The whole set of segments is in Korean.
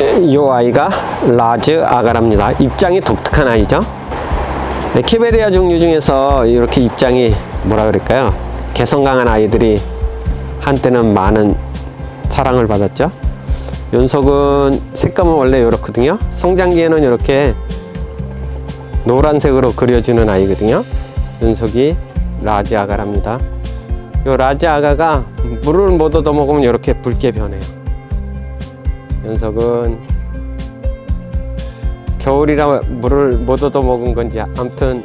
이 아이가 라즈 아가랍니다. 입장이 독특한 아이죠. 네, 키베리아 종류 중에서 이렇게 입장이 뭐라 그럴까요? 개성 강한 아이들이 한때는 많은 사랑을 받았죠. 연속은 색감은 원래 이렇거든요. 성장기에는 이렇게 노란색으로 그려주는 아이거든요. 연속이 라지 아가랍니다. 이 라지 아가가 물을 못 얻어 먹으면 이렇게 붉게 변해요. 연속은 겨울이라 물을 못 얻어 먹은 건지 아무튼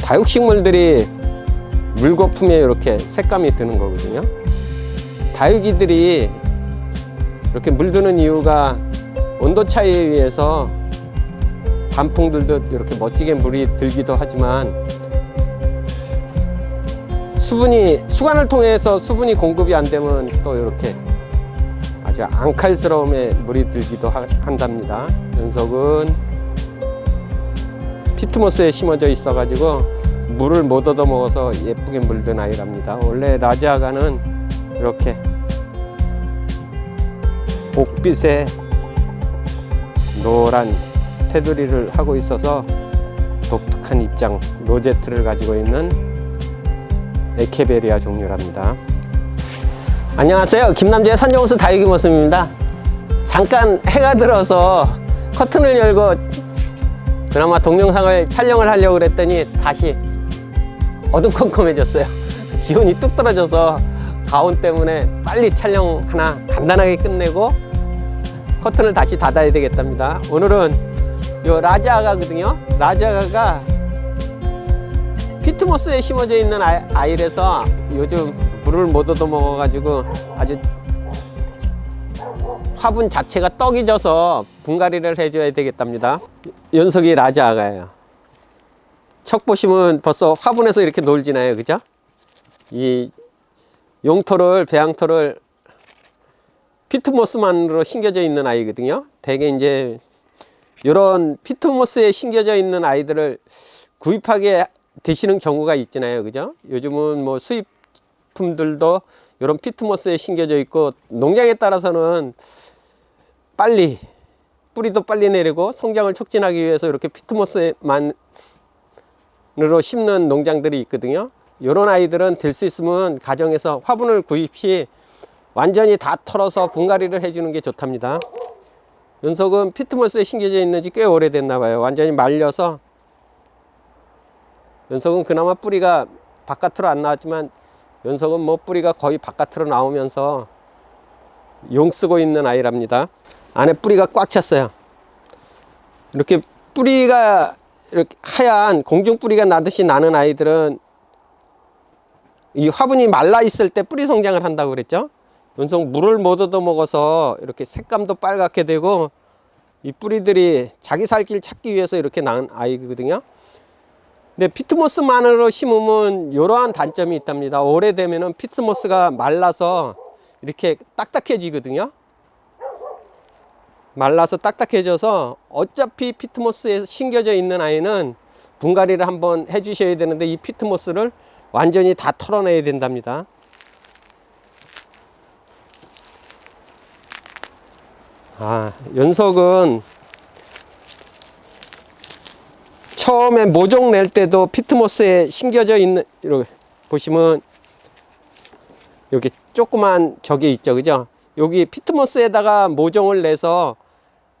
다육식물들이 물거품에 이렇게 색감이 드는 거거든요. 다육이들이 이렇게 물드는 이유가 온도 차이에 의해서 단풍들도 이렇게 멋지게 물이 들기도 하지만 수분이 수관을 통해서 수분이 공급이 안 되면 또 이렇게 아주 앙칼스러움에 물이 들기도 하- 한답니다. 연속은 피트모스에 심어져 있어가지고 물을 못 얻어 먹어서 예쁘게 물든 아이랍니다. 원래 라지아가는 이렇게 옥빛의 노란 테두리를 하고 있어서 독특한 입장 로제트를 가지고 있는 에케베리아 종류랍니다. 안녕하세요. 김남재의 산정호수 다육이 모습입니다. 잠깐 해가 들어서 커튼을 열고 그나마 동영상을 촬영을 하려고 그랬더니 다시 어두컴컴해졌어요. 기온이 뚝 떨어져서 가온 때문에 빨리 촬영 하나 간단하게 끝내고 커튼을 다시 닫아야 되겠답니다. 오늘은 요 라자가거든요. 라자가가 피트모스에 심어져 있는 아이- 아이래서 요즘 물을 못 얻어 먹어가지고 아주 화분 자체가 떡이 져서 분갈이를 해줘야 되겠답니다. 연속이 라자아가예요. 척 보시면 벌써 화분에서 이렇게 놀지나요, 그죠? 이 용토를 배양토를 피트모스만으로 심겨져 있는 아이거든요. 대개 이제 이런 피트모스에 심겨져 있는 아이들을 구입하게 되시는 경우가 있잖아요. 그죠? 요즘은 뭐 수입 품들도 이런 피트모스에 심겨져 있고 농장에 따라서는 빨리 뿌리도 빨리 내리고 성장을 촉진하기 위해서 이렇게 피트모스만으로 심는 농장들이 있거든요. 이런 아이들은 될 수 있으면 가정에서 화분을 구입 시 완전히 다 털어서 분갈이를 해주는 게 좋답니다. 연속은 피트모스에 심겨져 있는지 꽤 오래됐나 봐요. 완전히 말려서 연속은 그나마 뿌리가 바깥으로 안 나왔지만 연속은 뭐 뿌리가 거의 바깥으로 나오면서 용 쓰고 있는 아이랍니다. 안에 뿌리가 꽉 찼어요. 이렇게 뿌리가 이렇게 하얀 공중 뿌리가 나듯이 나는 아이들은 이 화분이 말라 있을 때 뿌리 성장을 한다고 그랬죠. 연속 물을 못 얻어 먹어서 이렇게 색감도 빨갛게 되고 이 뿌리들이 자기 살길 찾기 위해서 이렇게 낳은 아이거든요. 근데 피트모스만으로 심으면 이러한 단점이 있답니다. 오래되면은 피트모스가 말라서 이렇게 딱딱해지거든요. 말라서 딱딱해져서 어차피 피트모스에 심겨져 있는 아이는 분갈이를 한번 해주셔야 되는데 이 피트모스를 완전히 다 털어내야 된답니다. 아, 연석은 처음에 모종 낼 때도 피트모스에 심겨져 있는 이렇게 보시면 여기 조그만 저기 있죠, 그죠? 여기 피트모스에다가 모종을 내서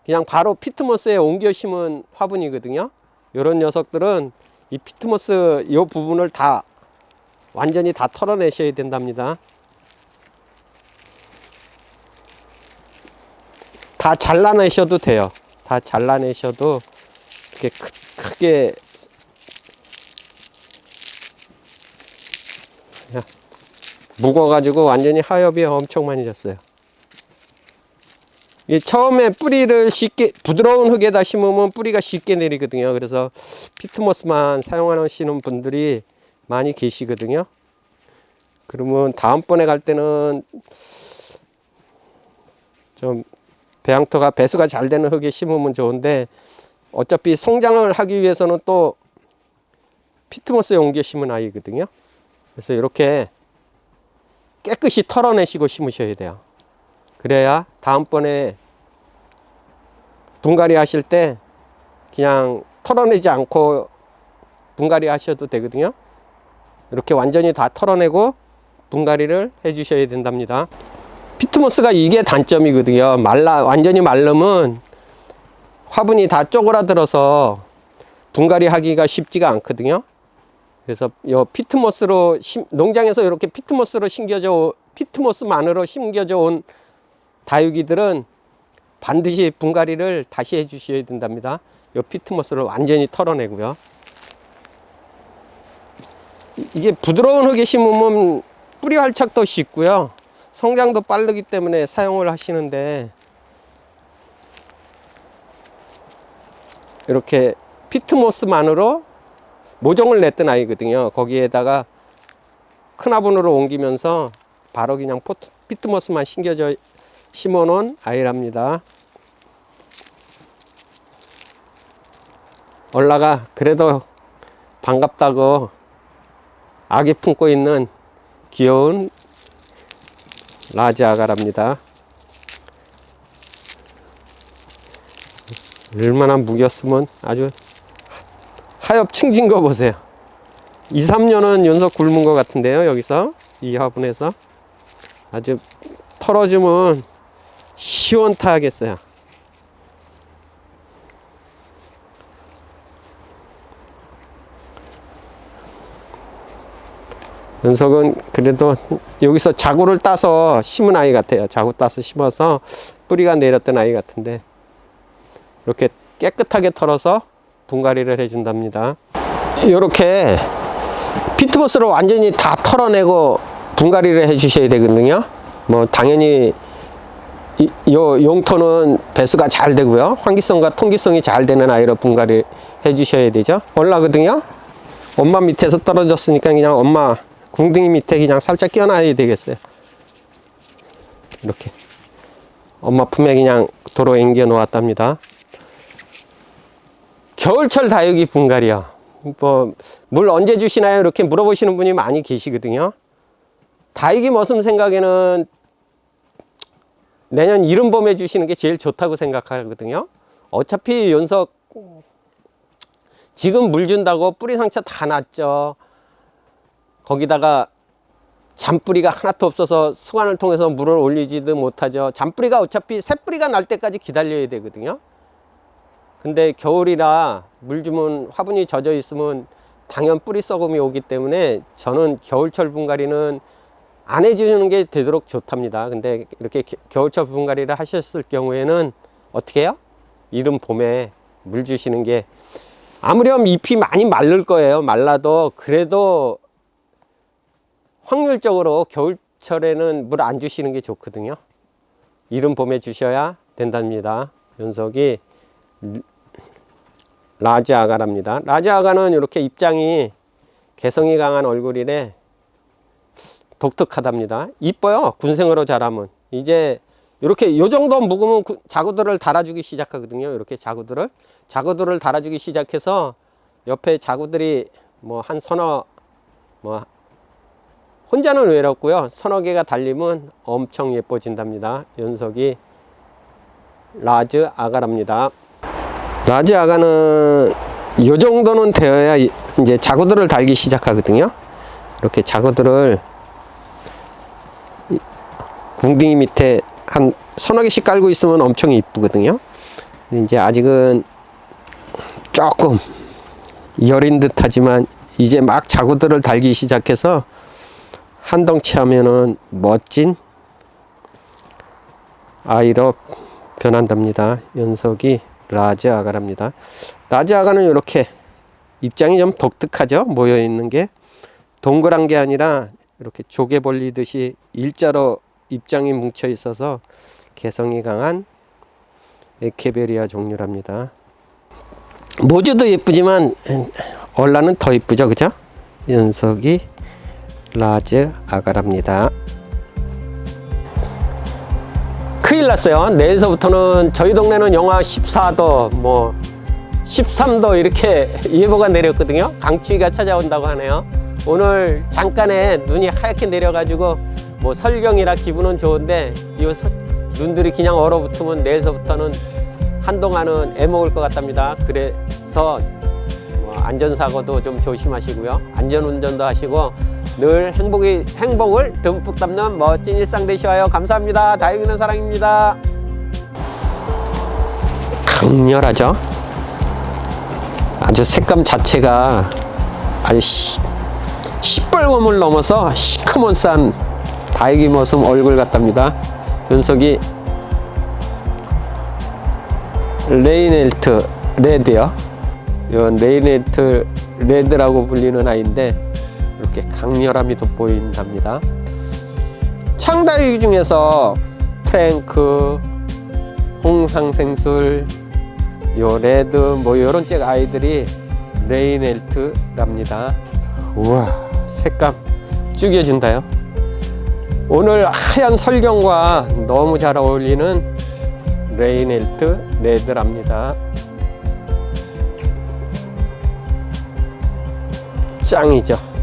그냥 바로 피트모스에 옮겨 심은 화분이거든요. 이런 녀석들은 이 피트모스 이 부분을 다 완전히 다 털어내셔야 된답니다. 다 잘라내셔도 돼요. 다 잘라내셔도 이렇게 크, 크게 야, 묵어가지고 완전히 하엽이 엄청 많이 졌어요. 이 처음에 뿌리를 쉽게 부드러운 흙에다 심으면 뿌리가 쉽게 내리거든요. 그래서 피트모스만 사용하시는 분들이 많이 계시거든요. 그러면 다음번에 갈 때는 좀 배양토가 배수가 잘 되는 흙에 심으면 좋은데 어차피 성장을 하기 위해서는 또 피트모스에 옮겨 심은 아이거든요. 그래서 이렇게 깨끗이 털어내시고 심으셔야 돼요. 그래야 다음번에 분갈이 하실 때 그냥 털어내지 않고 분갈이 하셔도 되거든요. 이렇게 완전히 다 털어내고 분갈이를 해 주셔야 된답니다. 피트모스가 이게 단점이거든요. 말라 완전히 말르면 화분이 다 쪼그라들어서 분갈이 하기가 쉽지가 않거든요. 그래서 요 피트모스로 심- 농장에서 이렇게 피트모스로 심겨져 오- 피트모스만으로 심겨져 온 다육이들은 반드시 분갈이를 다시 해 주셔야 된답니다. 요 피트모스를 완전히 털어내고요. 이- 이게 부드러운 흙에 심으면 뿌리 활착도 쉽고요. 성장도 빠르기 때문에 사용을 하시는데 이렇게 피트모스만으로 모종을 냈던 아이거든요. 거기에다가 큰 화분으로 옮기면서 바로 그냥 포트, 피트모스만 심겨져 심어놓은 아이랍니다. 올라가 그래도 반갑다고 아기 품고 있는 귀여운 라지 아가랍니다. 얼마나 무겼으면 아주 하엽 층진 거 보세요. 2, 3년은 연속 굶은 것 같은데요. 여기서 이 화분에서 아주 털어주면 시원타 하겠어요. 연석은 그래도 여기서 자구를 따서 심은 아이 같아요. 자구 따서 심어서 뿌리가 내렸던 아이 같은데 이렇게 깨끗하게 털어서 분갈이를 해준답니다. 이렇게 피트모스를 완전히 다 털어내고 분갈이를 해주셔야 되거든요. 뭐 당연히 이, 요 용토는 배수가 잘 되고요. 환기성과 통기성이 잘 되는 아이로 분갈이 해주셔야 되죠. 올라거든요. 엄마 밑에서 떨어졌으니까 그냥 엄마 궁둥이 밑에 그냥 살짝 끼워놔야 되겠어요. 이렇게 엄마 품에 그냥 도로 앵겨 놓았답니다. 겨울철 다육이 분갈이요. 뭐 물 언제 주시나요? 이렇게 물어보시는 분이 많이 계시거든요. 다육이 머슴 생각에는 내년 이른 봄에 주시는 게 제일 좋다고 생각하거든요. 어차피 연석 지금 물 준다고 뿌리 상처 다 났죠. 거기다가 잔뿌리가 하나도 없어서 수관을 통해서 물을 올리지도 못하죠. 잔뿌리가 어차피 새뿌리가 날 때까지 기다려야 되거든요. 근데 겨울이라 물 주면 화분이 젖어 있으면 당연 뿌리 썩음이 오기 때문에 저는 겨울철 분갈이는 안 해주는 게 되도록 좋답니다. 근데 이렇게 겨- 겨울철 분갈이를 하셨을 경우에는 어떻게 해요? 이른 봄에 물 주시는 게 아무렴 잎이 많이 마를 거예요. 말라도 그래도 확률적으로 겨울철에는 물 안 주시는 게 좋거든요. 이른 봄에 주셔야 된답니다. 연석이 라지 아가랍니다. 라지 아가는 이렇게 입장이 개성이 강한 얼굴이래 독특하답니다. 이뻐요. 군생으로 자라면 이제 이렇게 요 정도 묵으면 구- 자구들을 달아주기 시작하거든요. 이렇게 자구들을 자구들을 달아주기 시작해서 옆에 자구들이 뭐 한 서너 뭐 혼자는 외롭고요. 서너 개가 달리면 엄청 예뻐진답니다. 연석이 라즈 아가랍니다. 라즈 아가는 요 정도는 되어야 이- 이제 자구들을 달기 시작하거든요. 이렇게 자구들을 이- 궁둥이 밑에 한 서너 개씩 깔고 있으면 엄청 이쁘거든요. 이제 아직은 조금 여린 듯하지만 이제 막 자구들을 달기 시작해서 한 덩치 하면은 멋진 아이로 변한답니다. 연석이 라즈 아가랍니다. 라즈 아가는 이렇게 입장이 좀 독특하죠. 모여 있는 게 동그란 게 아니라 이렇게 조개 벌리듯이 일자로 입장이 뭉쳐 있어서 개성이 강한 에케베리아 종류랍니다. 모주도 예쁘지만 얼라는 더 예쁘죠, 그죠? 연석이 라즈 아가랍니다. 큰일 났어요. 내일서부터는 저희 동네는 영하 14도, 뭐 13도 이렇게 예보가 내렸거든요. 강추위가 찾아온다고 하네요. 오늘 잠깐에 눈이 하얗게 내려가지고 뭐 설경이라 기분은 좋은데 이 서- 눈들이 그냥 얼어붙으면 내일서부터는 한동안은 애먹을 것 같답니다. 그래서 뭐 안전사고도 좀 조심하시고요. 안전운전도 하시고 늘 행복이, 행복을 듬뿍 담는 멋진 일상 되시와요. 감사합니다. 다육이는 사랑입니다. 강렬하죠? 아주 색감 자체가 아주 시, 시뻘검을 넘어서 시커먼 다육이 모습 얼굴 같답니다. 연속이 레이넬트 레드요. 이건 레이넬트 레드라고 불리는 아이인데 이렇게 강렬함이 돋보인답니다. 창다육이 중에서 프랭크, 홍상생술, 요 레드 뭐 요런 쪽 아이들이 레이넬트랍니다. 우와 색감 죽여준다요. 오늘 하얀 설경과 너무 잘 어울리는 레이넬트 레드랍니다. 짱이죠.